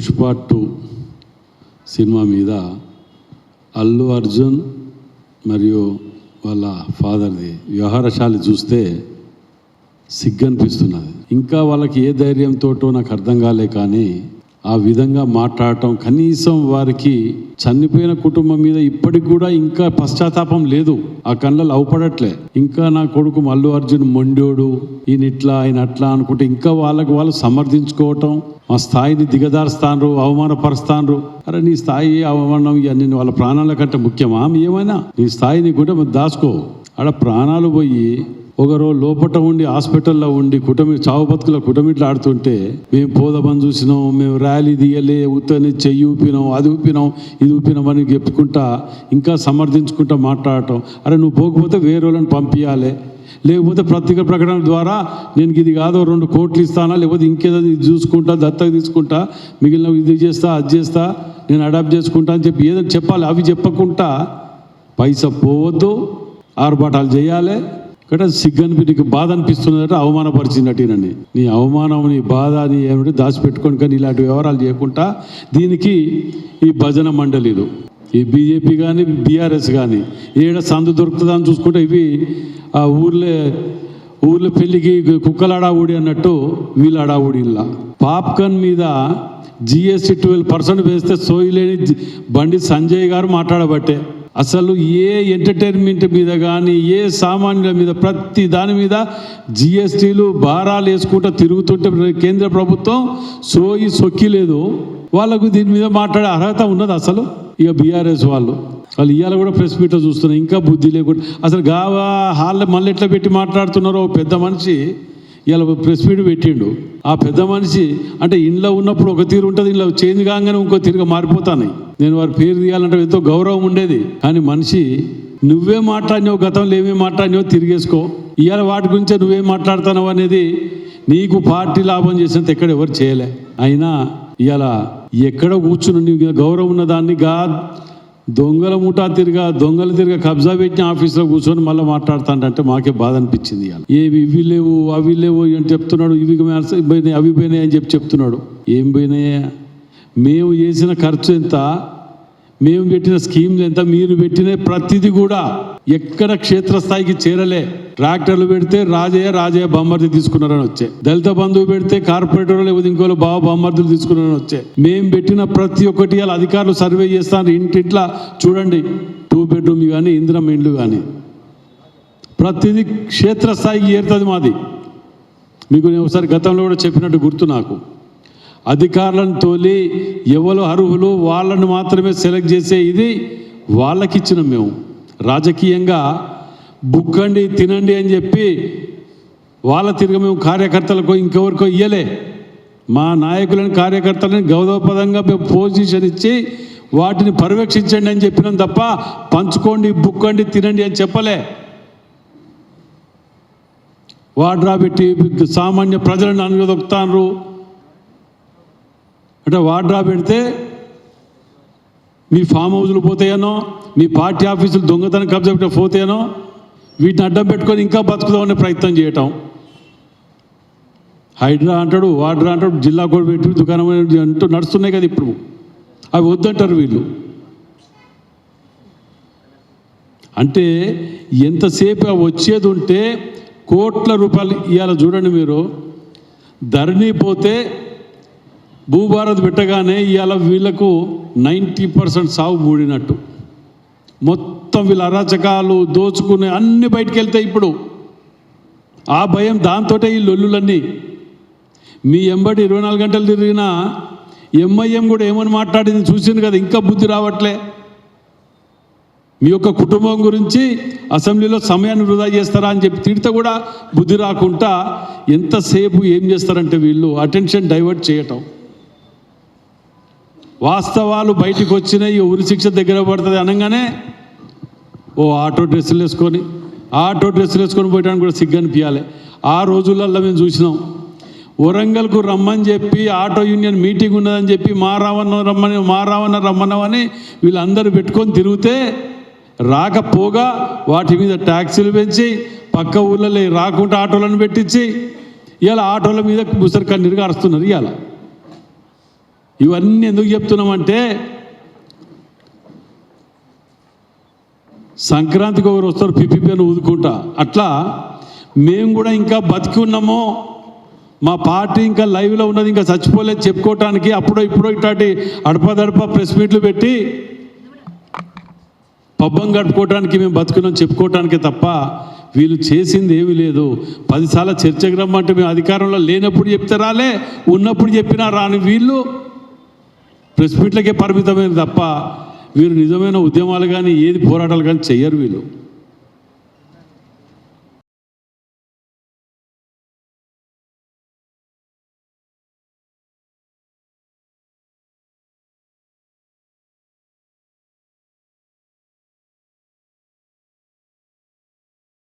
Pushpa two cinema మీద అల్లు అర్జున్ మరియు వాళ్ళ ఫాదర్ది వ్యవహారశాలి చూస్తే సిగ్గు అనిపిస్తున్నది ఇంకా వాళ్ళకి ఏ ధైర్యంతోటో నాకు అర్థం కాలే కానీ ఆ విధంగా మాట్లాడటం కనీసం వారికి చనిపోయిన కుటుంబం మీద ఇప్పటికి కూడా ఇంకా పశ్చాత్తాపం లేదు. ఆ కళ్ళలు అవపడట్లే. ఇంకా నా కొడుకు మల్లు అర్జున్ మొండోడు ఈయన ఇట్లా ఆయన అట్లా అనుకుంటే ఇంకా వాళ్ళకు వాళ్ళు సమర్థించుకోవటం మా స్థాయిని దిగదారుస్తాను అవమానపరుస్తాను అరే నీ స్థాయి అవమానం ఇవన్నీ వాళ్ళ ప్రాణాల కంటే ముఖ్యమా? ఏమైనా? నీ స్థాయిని కూడా దాచుకో. ఆడ ప్రాణాలు పోయి ఒకరో లోపట ఉండి హాస్పిటల్లో ఉండి కుటుంబ చావు బతుకుల కుటుంబీట్లు ఆడుతుంటే మేము పోదమని చూసినాం మేము ర్యాలీ తీయలే ఉత్తని చెయ్యి ఊపినాం అది ఊపినాం ఇది ఊపినాం అని చెప్పుకుంటా ఇంకా సమర్థించుకుంటా మాట్లాడటం. అరే నువ్వు పోకపోతే వేరే వాళ్ళని పంపించాలి లేకపోతే పత్రిక ప్రకటన ద్వారా నేను ఇది కాదో రెండు కోట్లు ఇస్తానా లేకపోతే ఇంకేదో ఇది చూసుకుంటా దత్తత తీసుకుంటా మిగిలిన ఇది చేస్తా అది చేస్తా నేను అడాప్ట్ చేసుకుంటా అని చెప్పి ఏదో చెప్పాలి అవి చెప్పకుండా పైసా పోవద్దు ఆర్భాటాలు చేయాలి. ఇక్కడ సిగ్గు నీకు బాధ అనిపిస్తున్నదట అవమానపరిచినట్టేనండి. నీ అవమానం నీ బాధ నీ ఏమిటి దాచిపెట్టుకొని కానీ ఇలాంటి వ్యవహారాలు చేయకుండా దీనికి ఈ భజన మండలిలు ఈ బీజేపీ కానీ బీఆర్ఎస్ కానీ ఏడ సందు దొరుకుతుందా అని చూసుకుంటే ఇవి ఆ ఊర్లే ఊర్లో పెళ్ళికి కుక్కలాడావుడి అన్నట్టు వీళ్ళాడా ఊడి ఇలా. పాప్కార్న్ మీద జిఎస్టీ ట్వెల్వ్ పర్సెంట్ వేస్తే సోయిలేని లేని బండి సంజయ్ గారు మాట్లాడబట్టే. అసలు ఏ ఎంటర్టైన్మెంట్ మీద కానీ ఏ సామాన్యుల మీద ప్రతి దాని మీద జిఎస్టీలు భారాలు వేసుకుంటూ తిరుగుతుంటే కేంద్ర ప్రభుత్వం సోయి సొక్కి లేదు. వాళ్ళకు దీని మీద మాట్లాడే అర్హత ఉన్నది అసలు? ఇక బీఆర్ఎస్ వాళ్ళు. వాళ్ళు ఇవాళ కూడా ప్రెస్ మీట్లో చూస్తున్నారు. ఇంకా బుద్ధి లేకుండా అసలు గావా హాల్లో మళ్ళీ ఎట్లా పెట్టి మాట్లాడుతున్నారో పెద్ద మనిషి. ఇలా ప్రెస్ మీట్ పెట్టిండు. ఆ పెద్ద మనిషి అంటే ఇంట్లో ఉన్నప్పుడు ఒక తీరు ఉంటుంది ఇంట్లో చేంజ్ కాగానే ఇంకో తీరుగా మారిపోతాను నేను వారి పేరు తీయాలంటే ఎంతో గౌరవం ఉండేది. కానీ మనిషి నువ్వే మాట్లాడినావు గతంలో ఏమేమి మాట్లాడినావో తిరిగేసుకో. ఇవాళ వాటి గురించే నువ్వేం మాట్లాడుతున్నావు అనేది నీకు పార్టీ లాభం చేసినంత ఎక్కడ ఎవరు చేయలే. అయినా ఇవాళ ఎక్కడ కూర్చుని నీకు గౌరవం ఉన్న దాన్ని గా దొంగల ముఠా తిరిగా దొంగలు తిరిగా కబ్జా పెట్టిన ఆఫీస్లో కూర్చొని మళ్ళీ మాట్లాడుతాడంటే మాకే బాధ అనిపించింది ఏవి ఇవి లేవు అవి లేవు అని చెప్తున్నాడు ఇవి పోయినాయి అవి పోయినాయి అని చెప్పి చెప్తున్నాడు. ఏం పోయినాయా? మేము చేసిన ఖర్చు ఎంత? మేము పెట్టిన స్కీమ్లు ఎంత? మీరు పెట్టిన ప్రతిదీ కూడా ఎక్కడ క్షేత్రస్థాయికి చేరలే. ట్రాక్టర్లు పెడితే రాజయ్య రాజయ్య బొమ్మర్ది తీసుకున్నారని వచ్చే. దళిత బంధువు పెడితే కార్పొరేటర్ లేకపోతే ఇంకోళ్ళు బావ బొమ్మర్దులు తీసుకున్నారని వచ్చే. మేము పెట్టిన ప్రతి ఒక్కటి అలా అధికారులు సర్వే చేస్తాను ఇంటిట్లా చూడండి. టూ బెడ్రూమ్ కానీ ఇంద్రం ఇండ్లు కానీ. ప్రతిదీ క్షేత్రస్థాయికి ఏరుతుంది మాది. మీకు నేను ఒకసారి గతంలో కూడా చెప్పినట్టు గుర్తు నాకు. అధికారులను తోలి ఎవరు అర్హులు వాళ్ళను మాత్రమే సెలెక్ట్ చేసే ఇది వాళ్ళకిచ్చిన మేము. రాజకీయంగా బుక్కండి తినండి అని చెప్పి వాళ్ళ తిరిగి మేము కార్యకర్తలకు ఇంకెవరికో ఇయ్యలే. మా నాయకులను కార్యకర్తలను గౌరవపదంగా మేము పొజిషన్ ఇచ్చి వాటిని పర్యవేక్షించండి అని చెప్పినాం తప్ప పంచుకోండి బుక్కండి తినండి అని చెప్పలే. వాడ్రా పెట్టి సామాన్య ప్రజలను అనుగదొక్కుతాన్రు. అంటే వాడ్రా పెడితే మీ ఫామ్ హౌస్లు పోతాయనో మీ పార్టీ ఆఫీసులు దొంగతనం కబ్జా పెట్టి పోతాయనో వీటిని అడ్డం పెట్టుకొని ఇంకా బతుకుదామనే ప్రయత్నం చేయటం. హైడ్రా అంటాడు వాడ్రా అంటాడు జిల్లా కూడా పెట్టి దుకాణం అంటూ నడుస్తున్నాయి కదా ఇప్పుడు. అవి వద్దంటారు వీళ్ళు. అంటే ఎంతసేపు అవి వచ్చేది ఉంటే కోట్ల రూపాయలు ఇవాళ చూడండి మీరు. ధరణి పోతే భూభారత్ పెట్టగానే ఇవాళ వీళ్ళకు నైంటీ పర్సెంట్ సాగు మూడినట్టు. మొత్తం వీళ్ళ అరాచకాలు దోచుకునే అన్ని బయటికి వెళ్తాయి ఇప్పుడు. ఆ భయం దాంతోటే ఈ లొల్లులన్నీ. మీ ఎంబడి ఇరవై నాలుగు గంటలు తిరిగినా ఎంఐఎం కూడా ఏమని మాట్లాడింది చూసింది కదా ఇంకా బుద్ధి రావట్లే. మీ యొక్క కుటుంబం గురించి అసెంబ్లీలో సమయాన్ని వృధా చేస్తారా అని చెప్పి తిడితే కూడా బుద్ధి రాకుండా ఎంతసేపు ఏం చేస్తారంటే వీళ్ళు అటెన్షన్ డైవర్ట్ చేయటం. వాస్తవాలు బయటికి వచ్చినాయి ఉరి శిక్ష దగ్గర పడుతుంది అనగానే ఓ ఆటో డ్రెస్సులు వేసుకొని ఆటో డ్రెస్సులు వేసుకొని పోయడానికి కూడా సిగ్గు అనిపించాలి ఆ రోజులలో మేము చూసినాం. వరంగల్కు రమ్మని చెప్పి ఆటో యూనియన్ మీటింగ్ ఉన్నదని చెప్పి మా రావణ రమ్మని మా రావణ రమ్మనమని వీళ్ళందరూ పెట్టుకొని తిరిగితే రాకపోగా వాటి మీద ట్యాక్సీలు పెంచి పక్క ఊళ్ళలో రాకుండా ఆటోలను పెట్టించి ఇవాళ ఆటోల మీద ముసరి కన్నీరుగా అరుస్తున్నారు ఇవాళ. ఇవన్నీ ఎందుకు చెప్తున్నామంటే సంక్రాంతికి ఒకరు వస్తారు పిప్పిపైన ఊదుకుంటా. అట్లా మేము కూడా ఇంకా బతికి ఉన్నామో. మా పార్టీ ఇంకా లైవ్లో ఉన్నది ఇంకా చచ్చిపోలేదు చెప్పుకోవటానికి. అప్పుడో ఇప్పుడో ఇట్లాంటి అడపదడప ప్రెస్ మీట్లు పెట్టి పబ్బం గడుపుకోవటానికి మేము బతుకున్నాం చెప్పుకోవటానికి తప్ప వీళ్ళు చేసింది ఏమీ లేదు. పదిసార్లు చర్చకు రమ్మంటే మేము అధికారంలో లేనప్పుడు చెప్తే రాలే ఉన్నప్పుడు చెప్పినా రాని వీళ్ళు. ప్రెస్ మీట్లకే పరిమితమైన తప్ప వీరు నిజమైన ఉద్యమాలు కానీ ఏది పోరాటాలు కానీ చెయ్యరు వీళ్ళు.